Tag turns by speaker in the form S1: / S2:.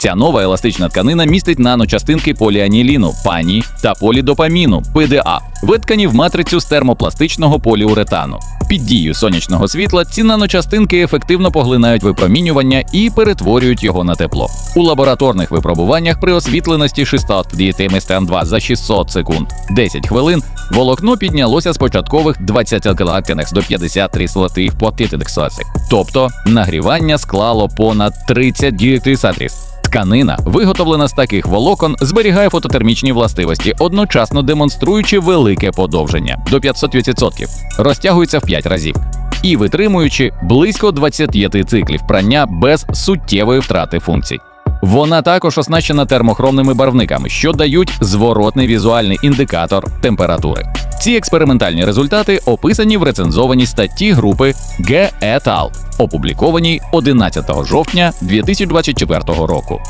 S1: Ця нова еластична тканина містить наночастинки поліаніліну, пані та полідопаміну ПДА, виткані в матрицю з термопластичного поліуретану. Під дією сонячного світла ці наночастинки ефективно поглинають випромінювання і перетворюють його на тепло. У лабораторних випробуваннях при освітленості 600 ДТМСТН2 за 600 секунд 10 хвилин волокно піднялося з початкових 20 кілоактинекс до 53 золотих платитидексоси. Тобто нагрівання склало понад 30 дієтрисатріс. Тканина, виготовлена з таких волокон, зберігає фототермічні властивості, одночасно демонструючи велике подовження до 500%, розтягується в 5 разів. І витримуючи близько 20 циклів прання без суттєвої втрати функцій. Вона також оснащена термохромними барвниками, що дають зворотний візуальний індикатор температури. Ці експериментальні результати описані в рецензованій статті групи G et al., опублікованій 11 жовтня 2024 року.